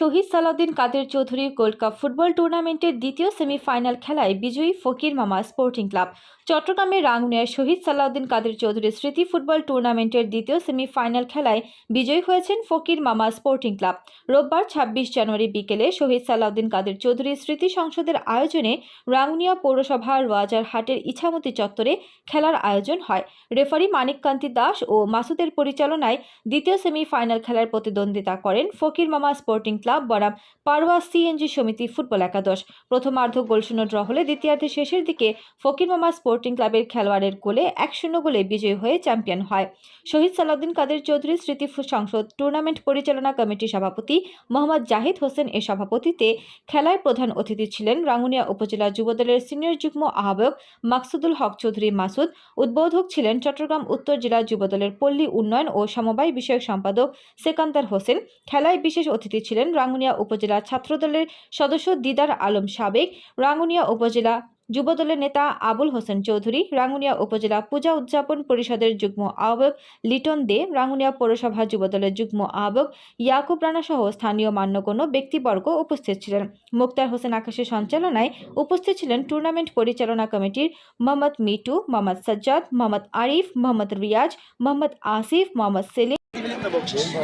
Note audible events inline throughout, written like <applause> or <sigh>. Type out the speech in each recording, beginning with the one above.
Shahid Salauddin Quader Chowdhury gold cup football টুর্নামেন্টের দ্বিতীয় semifinal খেলায় বিজয়ী ফকির মামা স্পোর্টিং ক্লাব। চট্টগ্রামের রাঙ্গুনিয়ায় শহীদ সালাউদ্দিন কাদের চৌধুরী স্মৃতি ফুটবল টুর্নামেন্টের দ্বিতীয় সেমিফাইনাল খেলায় বিজয়ী হয়েছেন ফকির মামা স্পোর্টিং ক্লাব। রোববার ছাব্বিশ জানুয়ারি বিকেলে শহীদ সালাউদ্দিন কাদের চৌধুরী স্মৃতি সংসদের আয়োজনে রাঙ্গুনিয়া পৌরসভা রোয়াজার হাটের ইছামতি চত্বরে খেলার আয়োজন হয়। রেফারি মানিককান্তি দাস ও মাসুদের পরিচালনায় দ্বিতীয় সেমিফাইনাল খেলার প্রতিদ্বন্দ্বিতা করেন ফকির মামা স্পোর্টিং ক্লাব বনাম পারোয়া সিএনজি সমিতি ফুটবল একাদশ। প্রথমার্ধ গোলশূন্য ড্র হলে দ্বিতীয়ার্ধের শেষের দিকে ফকির মামা স্পোর্টিং ক্লাবের খেলোয়াড়ের গোলে এক শূন্য গোলে বিজয়ী হয়ে চ্যাম্পিয়ন হয়। শহীদ সালাউদ্দিন কাদের চৌধুরী স্মৃতি সংসদ টুর্নামেন্ট পরিচালনা কমিটির সভাপতি মোহাম্মদ জাহিদ হোসেন এর সভাপতিতে খেলায় প্রধান অতিথি ছিলেন রাঙ্গুনিয়া উপজেলা যুবদলের সিনিয়র যুগ্ম আহ্বায়ক মাকসুদুল হক চৌধুরী মাসুদ। উদ্বোধক ছিলেন চট্টগ্রাম উত্তর জেলা যুবদলের পল্লী উন্নয়ন ও সমবায় বিষয়ক সম্পাদক সেকান্দার হোসেন। খেলায় বিশেষ অতিথি ছিলেন রাঙ্গুনিয়া উপজেলা ছাত্রদলের সদস্য দিদার আলম সাবেক, রাঙ্গুনিয়া উপজেলা যুবদলের নেতা আবুল হোসেন চৌধুরী, রাঙ্গুনিয়া উপজেলা পূজা উদযাপন পরিষদের যুগ্ম আহ্বায়ক লিটন দে, রাঙ্গুনিয়া পৌরসভা যুবদলের যুগ্ম আহ্বায়ক ইয়াকুব রানা সহ স্থানীয় মান্যগণ্য ব্যক্তিবর্গ উপস্থিত ছিলেন। মুক্তার হোসেন আকাশের সঞ্চালনায় উপস্থিত ছিলেন টুর্নামেন্ট পরিচালনা কমিটির মোহাম্মদ মিটু, মোহাম্মদ সাজ্জাদ, মোহাম্মদ আরিফ, মোহাম্মদ রিয়াজ, মোহাম্মদ আসিফ, মোহাম্মদ সেলিম 먹지. <laughs>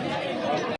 <laughs>